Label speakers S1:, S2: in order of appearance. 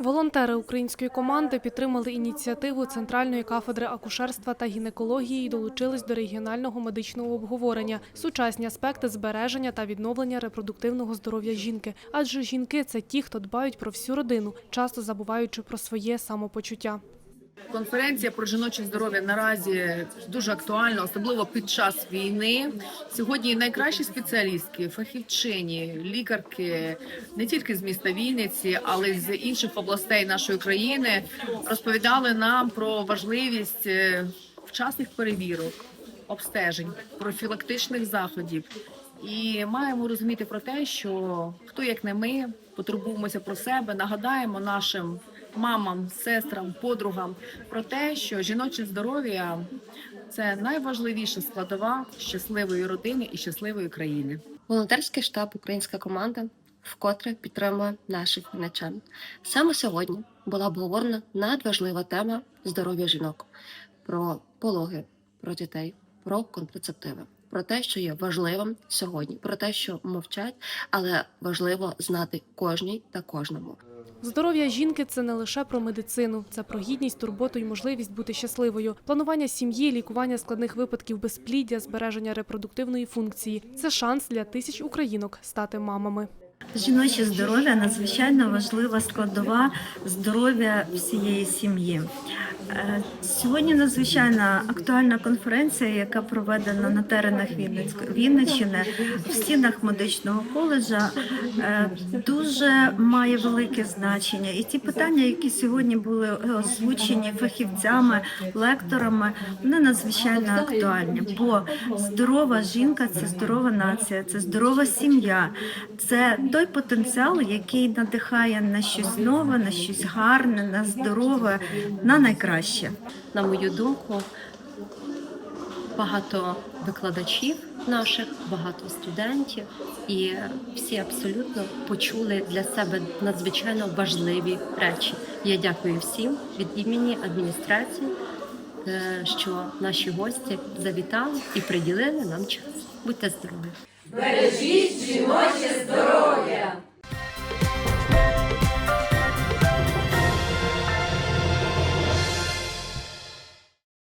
S1: Волонтери української команди підтримали ініціативу Центральної кафедри акушерства та гінекології і долучились до регіонального медичного обговорення сучасні аспекти збереження та відновлення репродуктивного здоров'я жінки. Адже жінки це ті, хто дбають про всю родину, часто забуваючи про своє самопочуття.
S2: Конференція про жіноче здоров'я наразі дуже актуальна, особливо під час війни. Сьогодні найкращі спеціалістки, фахівчині, лікарки не тільки з міста Вінниці, але й з інших областей нашої країни розповідали нам про важливість е, вчасних перевірок, обстежень, профілактичних заходів. І маємо розуміти про те, що хто як не ми потурбуємося про себе, нагадаємо нашим мамам, сестрам, подругам про те, що жіноче здоров'я це найважливіша складова щасливої родини і щасливої країни.
S3: Волонтерський штаб Українська команда вкотре підтримує наших вінничан. Саме сьогодні була обговорена надважлива тема здоров'я жінок про пологи, про дітей, про контрацептиви. Про те, що є важливим сьогодні, про те, що мовчать, але важливо знати кожній та кожному.
S1: Здоров'я жінки це не лише про медицину, це про гідність, турботу і можливість бути щасливою. Планування сім'ї, лікування складних випадків безпліддя, збереження репродуктивної функції це шанс для тисяч українок стати мамами.
S4: Жіноче здоров'я надзвичайно важлива складова здоров'я всієї сім'ї. Е, Сьогодні надзвичайно актуальна конференція, яка проведена на теренах Вінниччини в стінах медичного коледжа, е, дуже має велике значення. І ті питання, які сьогодні були озвучені фахівцями, лекторами, вони надзвичайно актуальні. Бо здорова жінка це здорова нація, це здорова сім'я, це той потенціал, який надихає на щось нове, на щось гарне, на здорове, на найкраще.
S3: На мою думку, багато викладачів наших, багато студентів, і всі абсолютно почули для себе надзвичайно важливі речі. Я дякую всім від імені адміністрації, е, що наші гості завітали і приділили нам час. Будьте здорові!
S5: Бережіть жіноче здоров'я!